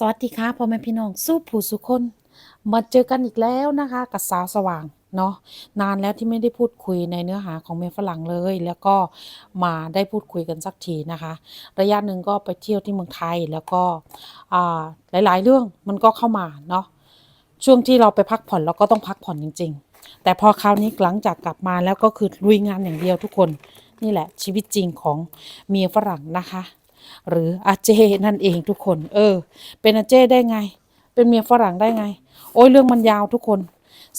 สวัสดีค่ะพ่อแม่พี่น้องสู้ผู้สุคนมาเจอกันอีกแล้วนะคะกับสาวสว่างเนาะนานแล้วที่ไม่ได้พูดคุยในเนื้อหาของเมฝรั่งเลย แล้วก็มาได้พูดคุยกันสักทีนะคะ ระยะหนึ่งก็ไปเที่ยวที่เมืองไทยแล้วก็อ่าหลายๆ เรื่องมันก็เข้ามาเนาะช่วงที่เราไปพักผ่อนเราก็ต้องพักผ่อนจริง ๆ แต่พอคราวนี้หลังจากกลับมาแล้วก็คือลุยงานอย่างเดียวทุกคนนี่แหละชีวิตจริงของเมียฝรั่งนะคะ หรืออาเจนั่นเองทุกคน เออ เป็นอาเจได้ไง เป็นเมียฝรั่งได้ไง โอ้ยเรื่องมันยาวทุกคน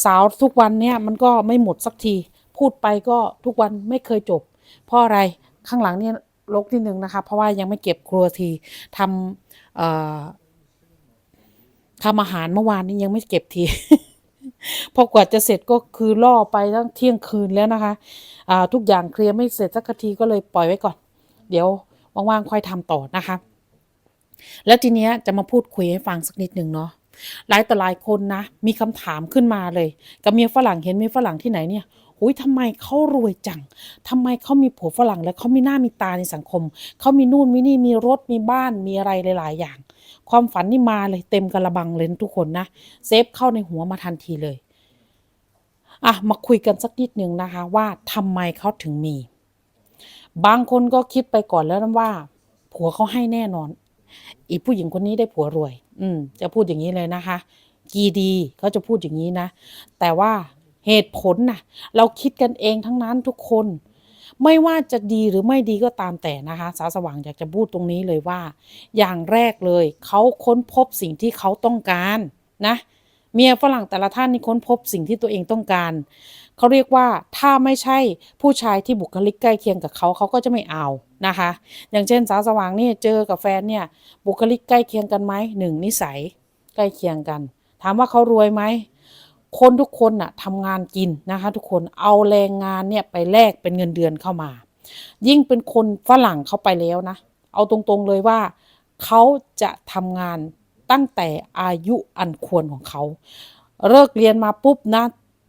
สาวทุกวันเนี่ยมันก็ไม่หมดสักที พูดไปก็ทุกวันไม่เคยจบ เพราะอะไรข้างหลังเนี่ยลกนิดนึงนะคะ เพราะว่ายังไม่เก็บครัวทีทำทำอาหารเมื่อวานนี้ยังไม่เก็บทีพอกว่าจะเสร็จก็คือล่อไปตั้งเที่ยงคืนแล้วนะคะอ่าทุกอย่างเคลียร์ไม่เสร็จสักทีก็เลยปล่อยไว้ก่อน เดี๋ยว ว่างๆค่อยทำต่อนะคะ แล้วทีเนี้ยจะมาพูดคุยให้ฟังสักนิดหนึ่งเนาะหลายต่อหลายคนนะ มีคำถามขึ้นมาเลย กับเมียฝรั่งเห็นเมียฝรั่งที่ไหนเนี่ยหุยทำไมเขารวยจังทำไมเขามีผัวฝรั่ง แล้วเขามีหน้ามีตาในสังคม เขามีนู่นมีนี่มีรถมีบ้านมีอะไรหลาย ๆ อย่าง ความฝันนี่มาเลยเต็มกระบังเลยนทุกคนนะเซฟเข้าในหัวมาทันทีเลยอะมาคุยกันสักนิดหนึ่งนะคะว่าทำไมเขาถึงมี บางคนก็คิดไปก่อนแล้วนะว่า ผัวเขาให้แน่นอน อีผู้หญิงคนนี้ได้ผัวรวย อืม จะพูดอย่างนี้เลยนะคะ กีดีเขาจะพูดอย่างนี้นะ แต่ว่าเหตุผลน่ะ เราคิดกันเองทั้งนั้นทุกคน ไม่ว่าจะดีหรือไม่ดีก็ตามแต่นะคะ สาวสว่างอยากจะพูดตรงนี้เลยว่า อย่างแรกเลย เขาค้นพบสิ่งที่เขาต้องการนะ เมียฝรั่งแต่ละท่านนี่ค้นพบสิ่งที่ตัวเองต้องการ เขาเรียกว่าถ้าไม่ใช่ผู้ชายที่บุคลิกใกล้เคียงกับเขาเขาก็จะไม่เอานะคะ อย่างเช่นสาวสว่างนี่เจอกับแฟนเนี่ยบุคลิกใกล้เคียงกันไหมหนึ่งนิสัยใกล้เคียงกัน ถามว่าเขารวยไหมคนทุกคนน่ะทำงานกินนะคะทุกคนเอาแรงงานเนี่ยไปแลกเป็นเงินเดือนเข้ามา ยิ่งเป็นคนฝรั่งเข้าไปแล้วนะ เอาตรงๆเลยว่าเขาจะทำงาน ตั้งแต่อายุอันควรของเขา เลิกเรียนมาปุ๊บนะ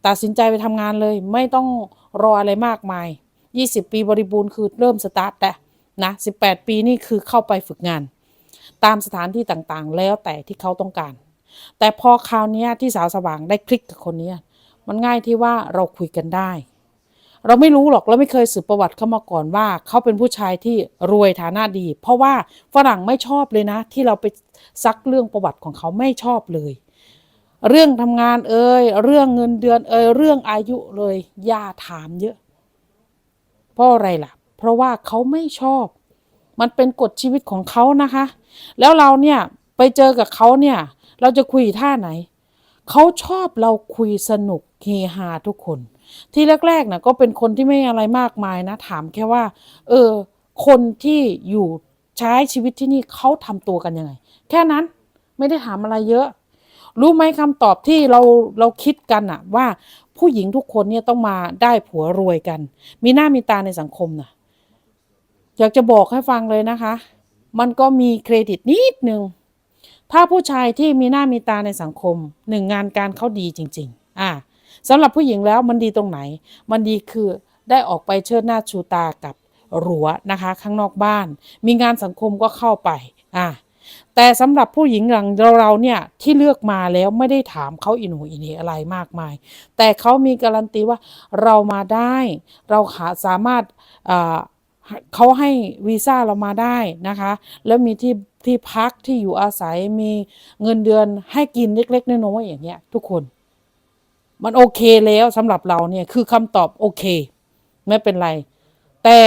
ตัดสินใจไปทำงานเลย ไม่ต้องรออะไรมากมาย 20 ปีบริบูรณ์คือเริ่มสตาร์ทแต่นะ18 ปีนี่คือเข้าไปฝึกงาน ตามสถานที่ต่างๆ แล้วแต่ที่เขาต้องการ แต่พอคราวนี้ที่สาวสว่างได้คลิกกับคนนี้มันง่ายที่ว่าเราคุยกันได้ เราไม่รู้หรอกเราไม่เคยสืบประวัติเขามาก่อนว่า เขาเป็นผู้ชายที่รวยฐานะดี เพราะว่าฝรั่งไม่ชอบเลยนะ ที่เราไปซักเรื่องประวัติของเขาไม่ชอบเลย เรื่องทำงานเอ่ยเรื่องเงินเดือนเอ่ยเรื่องอายุเลยอย่าถามเยอะ เพราะอะไรล่ะ เพราะว่าเขาไม่ชอบ มันเป็นกฎชีวิตของเขานะคะ แล้วเราเนี่ยไปเจอกับเขาเนี่ย เราจะคุยท่าไหน เขาชอบเราคุยสนุกเฮฮาทุกคน ที่แรกๆนะก็เป็นคนที่ไม่อะไรมากมายนะ ถามแค่ว่า เออ คนที่อยู่ใช้ชีวิตที่นี่เขาทำตัวกันยังไง แค่นั้นไม่ได้ถามอะไรเยอะ รู้ไหมคำตอบที่เราเราคิดกันอะว่าผู้หญิงทุกคนเนี่ยต้องมาได้ผัวรวยกัน มีหน้ามีตาในสังคมนะอยากจะบอกให้ฟังเลยนะคะ มันก็มีเครดิตนิดนึงถ้าผู้ชายที่มีหน้ามีตาในสังคมหนึ่งงานการเขาดีจริง ๆ อ่า สำหรับผู้หญิงแล้วมันดีตรงไหน มันดีคือได้ออกไปเชิดหน้าชูตากับรั้วนะคะ ข้างนอกบ้าน มีงานสังคมก็เข้าไปอ่าแต่สำหรับผู้หญิงอย่างเราเนี่ยที่เลือกมาแล้วไม่ได้ถามเขาอินูอินเหอะไรมากมาย แต่เขามีการันตีว่าเรามาได้ เราหาสามารถเขาให้วีซ่าเรามาได้นะคะ แล้วมีที่ที่พักที่อยู่อาศัยมีเงินเดือนให้กินเล็กๆน้อยๆอย่างเงี้ยทุกคน มันโอเคแล้วสำหรับเราเนี่ยคือคำตอบโอเค ไม่เป็นไร แต่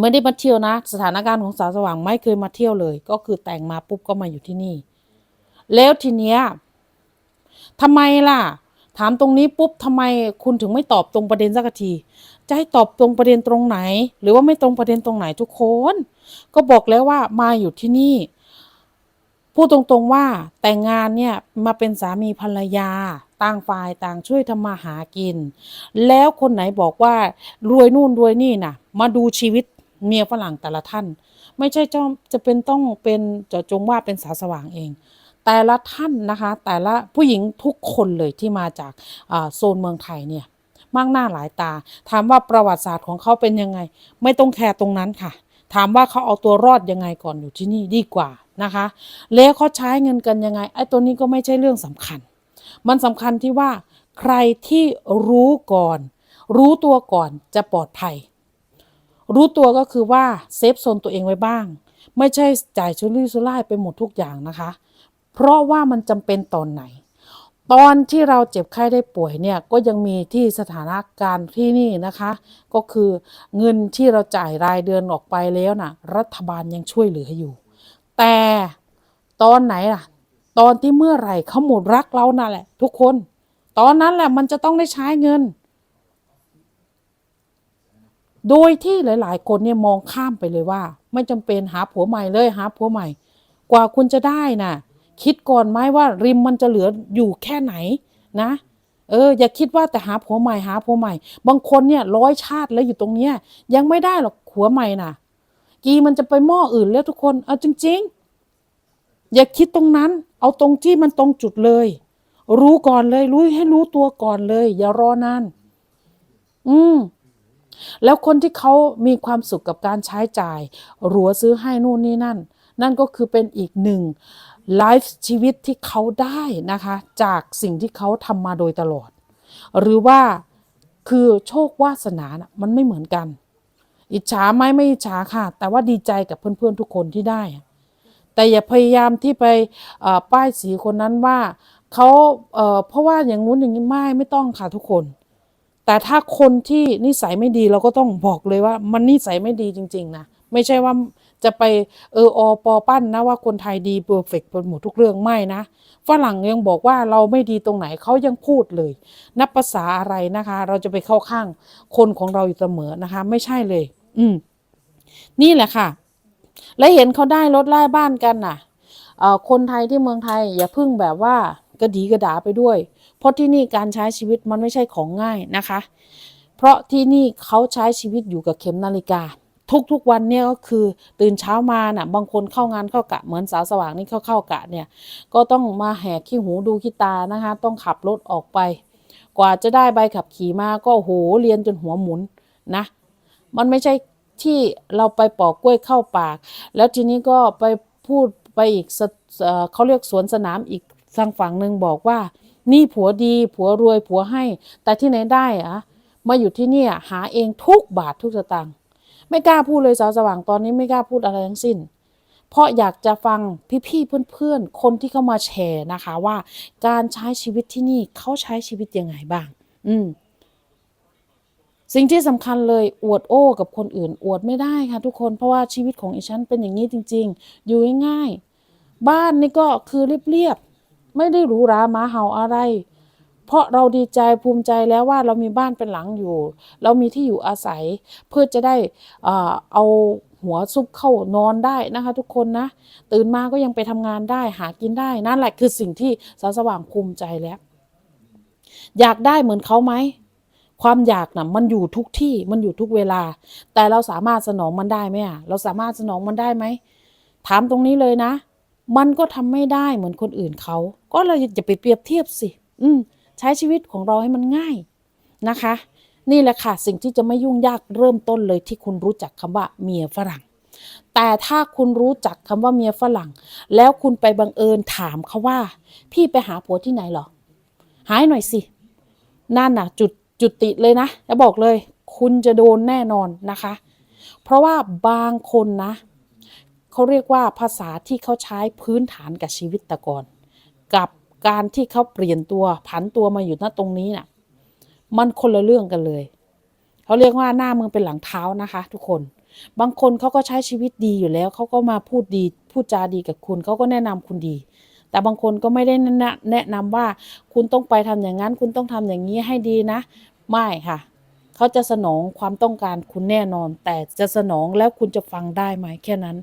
ไม่ได้มาเที่ยวนะ สถานการณ์ของสาวสว่างไม่เคยมาเที่ยวเลย ก็คือแต่งมาปุ๊บก็มาอยู่ที่นี่ แล้วทีเนี้ยทำไมล่ะ ถามตรงนี้ปุ๊บทำไมคุณถึงไม่ตอบตรงประเด็นสักที จะให้ตอบตรงประเด็นตรงไหน หรือว่าไม่ตรงประเด็นตรงไหนทุกคน ก็บอกแล้วว่ามาอยู่ที่นี่ พูดตรงๆว่าแต่งงานเนี่ยมาเป็นสามีภรรยา ต่างฝ่ายต่างช่วยทำมาหากิน แล้วคนไหนบอกว่ารวยนู่นรวยนี่น่ะ มาดูชีวิตเมียฝรั่งแต่ละท่าน ไม่ใช่จ้อมจะเป็นต้องเป็นจะจงว่าเป็นสาสว่างเอง แต่ละท่านนะคะ แต่ละผู้หญิงทุกคนเลยที่มาจากโซนเมืองไทยเนี่ยมากหน้าหลายตา ถามว่าประวัติศาสตร์ของเขาเป็นยังไง ไม่ต้องแคร์ตรงนั้นค่ะ ถามว่าเขาเอาตัวรอดยังไงก่อนอยู่ที่นี่ดีกว่านะคะ แล้วเขาใช้เงินกันยังไงไอ้ตัวนี้ก็ไม่ใช่เรื่องสำคัญ มันสำคัญที่ว่า ใครที่รู้ก่อน รู้ตัวก่อนจะปลอดภัย รู้ตัวก็คือว่าเซฟโซนตัวเองไว้บ้าง ไม่ใช่จ่ายชุรุ่ยชุร่ายไปหมดทุกอย่างนะคะ เพราะว่ามันจำเป็นตอนไหน ตอนที่เราเจ็บไข้ได้ป่วยเนี่ยก็ยังมีที่สถานการณ์ที่นี่นะคะ ก็คือเงินที่เราจ่ายรายเดือนออกไปแล้วนะ่ะ รัฐบาลยังช่วยเหลืออยู่ แต่ตอนไหนล่ะ ตอนที่เมื่อไหร่เขาหมดรักเรานั่นแหละ ทุกคน ตอนนั้นแหละมันจะต้องได้ใช้เงิน โดยที่หลาย ๆ คนเนี่ยมองข้ามไปเลยว่า ไม่จำเป็นหาผัวใหม่เลยหาผัวใหม่ กว่าคุณจะได้น่ะ คิดก่อนไหมว่าริมมันจะเหลืออยู่แค่ไหนนะเอออย่าคิดว่าแต่หาผัวใหม่หาผัวใหม่ บางคนเนี่ยร้อยชาติแล้วอยู่ตรงเนี้ย ยังไม่ได้หรอกผัวใหม่น่ะ กีมันจะไปหม้ออื่นแล้วทุกคน เอาจริง ๆ อย่าคิดตรงนั้น เอาตรงที่มันตรงจุดเลย รู้ก่อนเลย รู้ให้รู้ตัวก่อนเลย อย่ารอนานอืมแล้วคนที่เขามีความสุขกับการใช้จ่ายหรัวซื้อให้นู่นนี่นั่น นั่นก็คือเป็นอีกหนึ่งไลฟ์ชีวิตที่เขาได้นะคะ จากสิ่งที่เขาทำมาโดยตลอด หรือว่าคือโชควาสนานะมันไม่เหมือนกัน อิจฉาไหมไม่อิจฉาค่ะ แต่ว่าดีใจกับเพื่อนๆทุกคนที่ได้ แต่อย่าพยายามที่ไปป้ายสีคนนั้นว่าเขาเเพราะว่าอย่างงู้นอย่างนี้ไม่ไม่ต้องค่ะทุกคน แต่ถ้าคนที่นิสัยไม่ดีเราก็ต้องบอกเลยว่า มันนิสัยไม่ดีจริง ๆ นะ ไม่ใช่ว่าจะไปเอออปอปั้นนะว่าคนไทยดีเพอร์เฟกต์หมดทุกเรื่องไม่นะฝรั่งยังบอกว่าเราไม่ดีตรงไหนเขายังพูดเลย นับภาษาอะไรนะคะ เราจะไปเข้าข้างคนของเราอยู่เสมอนะคะ ไม่ใช่เลย อืมนี่แหละค่ะ และเห็นเขาได้รถไล่บ้านกันน่ะคนไทยที่เมืองไทยอย่าพึ่งแบบว่ากระดีกระดาไปด้วย เพราะที่นี่การใช้ชีวิตมันไม่ใช่ของง่ายนะคะ เพราะที่นี่เขาใช้ชีวิตอยู่กับเข็มนาฬิกา ทุกๆวันเนี่ยก็คือตื่นเช้ามาน่ะบางคนเข้างานเข้ากะเหมือนสาวสว่างนี่เข้าเข้ากะเนี่ยก็ต้องมาแหกขี้หูดูขี้ตานะคะ ต้องขับรถออกไป กว่าจะได้ใบขับขี่มาก็โหเรียนจนหัวหมุนนะ มันไม่ใช่ ที่เราไปปอกกล้วยเข้าปาก แล้วทีนี้ก็ไปพูดไปอีกเขาเรียกสวนสนามอีกทางฝั่งหนึ่งบอกว่า นี่ผัวดีผัวรวยผัวให้ แต่ที่ไหนได้อะมาอยู่ที่นี่หาเองทุกบาททุกสตางค์ไม่กล้าพูดเลยสาวสว่างตอนนี้ไม่กล้าพูดอะไรทั้งสิ้น เพราะอยากจะฟังพี่ๆเพื่อนๆ คนที่เข้ามาแชร์นะคะว่า การใช้ชีวิตที่นี่เขาใช้ชีวิตยังไงบ้าง อืม สิ่งที่สำคัญเลยอวดโอ้กับคนอื่น อวดไม่ได้ค่ะทุกคนเพราะว่าชีวิตของอีฉันเป็นอย่างนี้จริง ๆ อยู่ง่ายๆบ้านนี่ก็คือเรียบๆไม่ได้หรูหรามาเห่าอะไร เพราะเราดีใจภูมิใจแล้วว่าเรามีบ้านเป็นหลังอยู่ เรามีที่อยู่อาศัยเพื่อจะได้เอ่อเอาหัวซุปเข้านอนได้นะคะ ทุกคนนะ ตื่นมาก็ยังไปทำงานได้หากินได้นั่นแหละคือสิ่งที่สาวสว่างภูมิใจแล้ว อยากได้เหมือนเขาไหม ความอยากน่ะมันอยู่ทุกที่มันอยู่ทุกเวลา แต่เราสามารถสนองมันได้ไหมอะเราสามารถสนองมันได้ไหมถามตรงนี้เลยนะ มันก็ทำไม่ได้เหมือนคนอื่นเขาก็เราอย่าไปเปรียบเทียบสิ อืมใช้ชีวิตของเราให้มันง่ายนะคะ นี่แหละค่ะ สิ่งที่จะไม่ยุ่งยากเริ่มต้นเลยที่คุณรู้จักคำว่าเมียฝรั่ง แต่ถ้าคุณรู้จักคำว่าเมียฝรั่ง แล้วคุณไปบังเอิญถามเขาว่า พี่ไปหาผัวที่ไหนหรอหายหน่อยสินั่นน่ะ จุด จุดติเลยนะจะบอกเลย คุณจะโดนแน่นอนนะคะ เพราะว่าบางคนนะเขาเรียกว่าภาษาที่เขาใช้พื้นฐานกับชีวิตตะกอนกับการที่เขาเปลี่ยนตัวผันตัวมาอยู่ณตรงนี้น่ะ มันคนละเรื่องกันเลยเขาเรียกว่าหน้ามึงเป็นหลังเท้านะคะ ทุกคน บางคนเขาก็ใช้ชีวิตดีอยู่แล้วเขาก็มาพูดดีพูดจาดีกับคุณเขาก็แนะนำคุณดี แต่บางคนก็ไม่ได้แนะแนะนำว่าคุณต้องไปทำอย่างนั้น คุณต้องทำอย่างนี้ให้ดีนะ ไม่ค่ะ เขาจะสนองความต้องการคุณแน่นอน แต่จะสนองแล้วคุณจะฟังได้ไหมแค่นั้น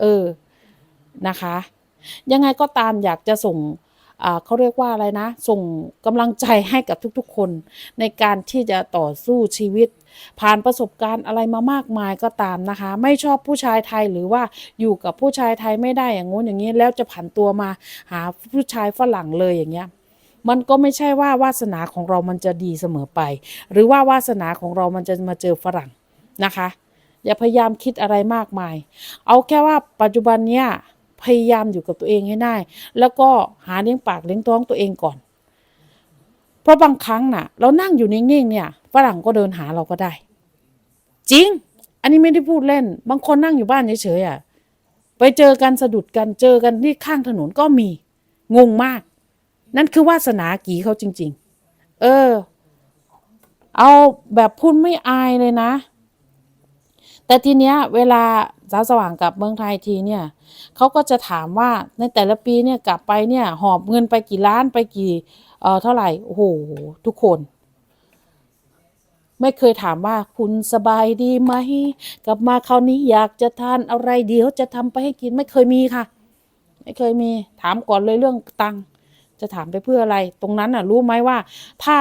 เออนะคะ ยังไงก็ตามอยากจะส่งอ่าเขาเรียกว่าอะไรนะ ส่งกำลังใจให้กับทุกๆ คน ในการที่จะต่อสู้ชีวิต ผ่านประสบการณ์อะไรมามากมายก็ตามนะคะ ไม่ชอบผู้ชายไทยหรือว่าอยู่กับผู้ชายไทยไม่ได้อย่างงู้นอย่างนี้แล้วจะผันตัวมาหาผู้ชายฝรั่งเลยอย่างเงี้ย มันก็ไม่ใช่ว่าวาสนาของเรามันจะดีเสมอไป หรือว่าวาสนาของเรามันจะมาเจอฝรั่งนะคะ อย่าพยายามคิดอะไรมากมาย เอาแค่ว่าปัจจุบันเนี้ยพยายามอยู่กับตัวเองให้ได้ แล้วก็หาเลี้ยงปากเลี้ยงท้องตัวเองก่อน เพราะบางครั้งน่ะ เรานั่งอยู่นิ่งๆเนี่ยฝรั่งก็เดินหาเราก็ได้ จริง อันนี้ไม่ได้พูดเล่น บางคนนั่งอยู่บ้านเฉยๆอะไปเจอกันสะดุดกันเจอกันที่ข้างถนนก็มีงงมาก นั่นคือวาสนากีเขาจริง ๆ เออ เอาแบบพูดไม่อายเลยนะ แต่ทีเนี้ย เวลาสาวสว่างกลับเมืองไทยทีเนี่ยเขาก็จะถามว่าในแต่ละปีเนี่ยกลับไปเนี่ย หอบเงินไปกี่ล้านไปกี่เอ่อเท่าไหร่โอ้โหทุกคน ไม่เคยถามว่าคุณสบายดีไหมกลับมาคราวนี้อยากจะทานอะไรเดี๋ยวจะทำไปให้กินไม่เคยมีค่ะ ไม่เคยมี ถามก่อนเลยเรื่องตังค์ จะถามไปเพื่ออะไร ตรงนั้นน่ะรู้ไหมว่า ถ้า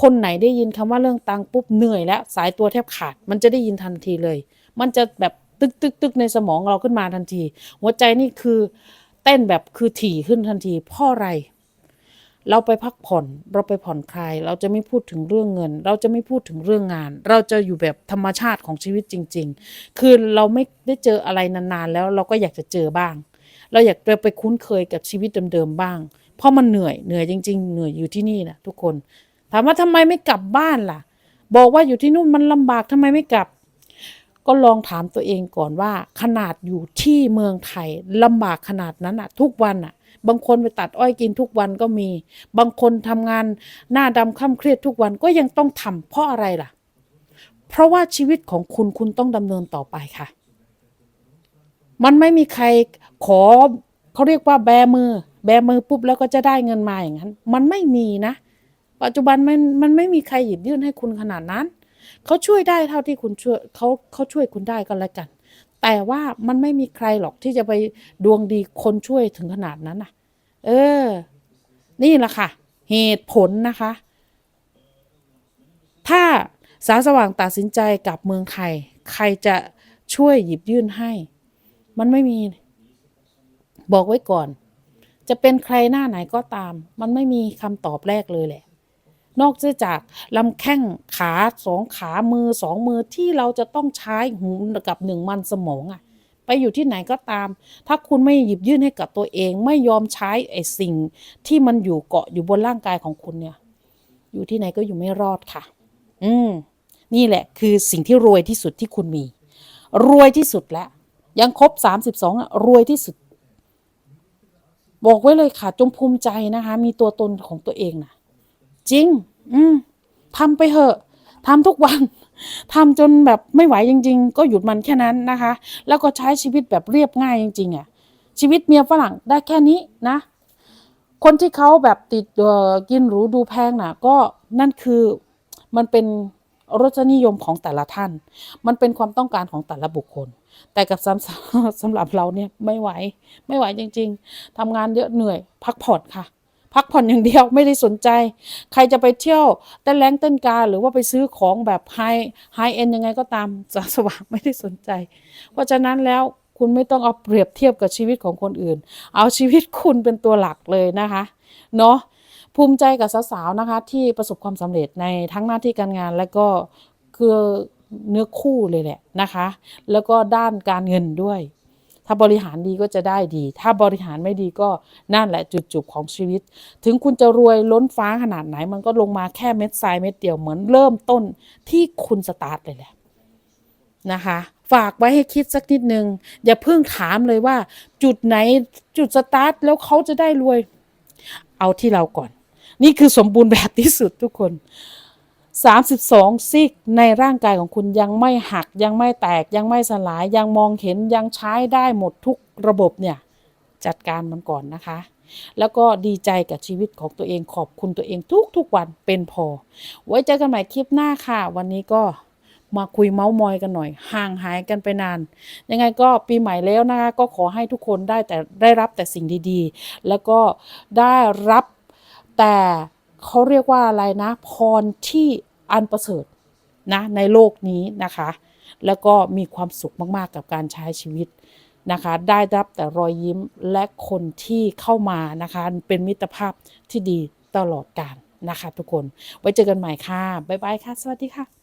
คนไหนได้ยินคำว่าเรื่องตังปุ๊บเหนื่อยแล้วสายตัวแทบขาด มันจะได้ยินทันทีเลย มันจะแบบตึกตึกตึกในสมองเราขึ้นมาทันที หัวใจนี่คือเต้นแบบคือถี่ขึ้นทันทีเพราะอะไร เราไปพักผ่อน เราไปผ่อนคลาย เราจะไม่พูดถึงเรื่องเงิน เราจะไม่พูดถึงเรื่องงาน เราจะอยู่แบบธรรมชาติของชีวิตจริง ๆ คือเราไม่ได้เจออะไรนานๆ แล้วเราก็อยากจะเจอบ้าง เราอยากจะไปคุ้นเคยกับชีวิตเดิมๆบ้าง เพราะมันเหนื่อยเหนื่อยจริง ๆ เหนื่อยอยู่ที่นี่นะทุกคน ถามว่าทำไมไม่กลับบ้านล่ะ บอกว่าอยู่ที่นู่นมันลำบากทำไมไม่กลับ ก็ลองถามตัวเองก่อนว่า ขนาดอยู่ที่เมืองไทยลำบากขนาดนั้นอะทุกวันอะบางคนไปตัดอ้อยกินทุกวันก็มี บางคนทำงานหน้าดำค่ำเครียดทุกวันก็ยังต้องทำเพราะอะไรล่ะ เพราะว่าชีวิตของคุณคุณต้องดำเนินต่อไปค่ะ มันไม่มีใครขอเขาเรียกว่าแบมือ แบมือปุ๊บแล้วก็จะได้เงินมาอย่างนั้น มันไม่มีนะ ปัจจุบันมันมันไม่มีใครหยิบยื่นให้คุณขนาดนั้น เขาช่วยได้เท่าที่คุณช่วยเขาเขาช่วยคุณได้ก็แล้วกัน แต่ว่ามันไม่มีใครหรอกที่จะไปดวงดีคนช่วยถึงขนาดนั้นน่ะเออ นี่แหละค่ะ เหตุผลนะคะ ถ้าสาสว่างตัดสินใจกลับเมืองไทยใครจะช่วยหยิบยื่นให้ มันไม่มี บอกไว้ก่อน จะเป็นใครหน้าไหนก็ตาม มันไม่มีคำตอบแรกเลยแหละ นอกจากลำแข้งขาสองขามือสองมือที่เราจะต้องใช้หูกับหนึ่งมันสมองอะไปอยู่ที่ไหนก็ตาม ถ้าคุณไม่หยิบยื่นให้กับตัวเอง ไม่ยอมใช้ไอ้สิ่งที่มันอยู่เกาะอยู่บนร่างกายของคุณเนี่ย อยู่ที่ไหนก็อยู่ไม่รอดค่ะ อืม นี่แหละ คือสิ่งที่รวยที่สุดที่คุณมี รวยที่สุดแล้วยังครบสามสิบสองอะรวยที่สุด บอกไว้เลยค่ะจงภูมิใจนะคะ มีตัวตนของตัวเองนะจริง อืมทำไปเถอะทำทุกวันทำจนแบบไม่ไหวจริง ๆ ก็หยุดมันแค่นั้นนะคะ แล้วก็ใช้ชีวิตแบบเรียบง่ายจริงๆอะ ชีวิตเมียฝรั่งได้แค่นี้นะ คนที่เขาแบบติดกินหรูดูแพงน่ะ ก็นั่นคือมันเป็นรสนิยมของแต่ละท่าน มันเป็นความต้องการของแต่ละบุคคล แต่กับสำสำหรับเราเนี่ยไม่ไหว ไม่ไหวจริง ๆทำงานเยอะเหนื่อย พักผ่อนค่ะ พักผ่อนอย่างเดียวไม่ได้สนใจ ใครจะไปเที่ยวเต้นแรงเต้นกาหรือว่าไปซื้อของแบบไฮไฮเอ็นยังไงก็ตามสาสว่างไม่ได้สนใจ เพราะฉะนั้นแล้วคุณไม่ต้องเอาเปรียบเทียบกับชีวิตของคนอื่น เอาชีวิตคุณเป็นตัวหลักเลยนะคะเนาะภูมิใจกับสาวๆนะคะ ที่ประสบความสำเร็จในทั้งหน้าที่การงานและก็คือ เนื้อคู่เลยแหละนะคะ แล้วก็ด้านการเงินด้วย ถ้าบริหารดีก็จะได้ดี ถ้าบริหารไม่ดีก็นั่นแหละจุดจบของชีวิต ถึงคุณจะรวยล้นฟ้าขนาดไหน มันก็ลงมาแค่เม็ดทรายเม็ดเดียวเหมือนเริ่มต้นที่คุณสตาร์ทเลยแหละนะคะฝากไว้ให้คิดสักนิดนึง อย่าเพิ่งถามเลยว่า จุดไหนจุดสตาร์ทแล้วเขาจะได้รวย เอาที่เราก่อน นี่คือสมบูรณ์แบบที่สุดทุกคน 32ซิกในร่างกายของคุณยังไม่หักยังไม่แตกยังไม่สลายยังมองเห็นยังใช้ได้หมดทุกระบบเนี่ยจัดการมันก่อนนะคะ แล้วก็ดีใจกับชีวิตของตัวเองขอบคุณตัวเองทุกๆวันเป็นพอ ไว้เจอกันใหม่คลิปหน้าค่ะ วันนี้ก็มาคุยเมาส์มอยกันหน่อย ห่างหายกันไปนาน ยังไงก็ปีใหม่แล้วนะคะก็ขอให้ทุกคนได้แต่ได้รับแต่สิ่งดีๆ แล้วก็ได้รับแต่เขาเรียกว่าอะไรนะ พรที่ อันประเสริฐนะในโลกนี้นะคะ แล้วก็มีความสุขมากๆกับการใช้ชีวิตนะคะ ได้รับแต่รอยยิ้มและคนที่เข้ามานะคะ เป็นมิตรภาพที่ดีตลอดกาลนะคะ ทุกคนไว้เจอกันใหม่ค่ะบ๊ายบายค่ะ สวัสดีค่ะ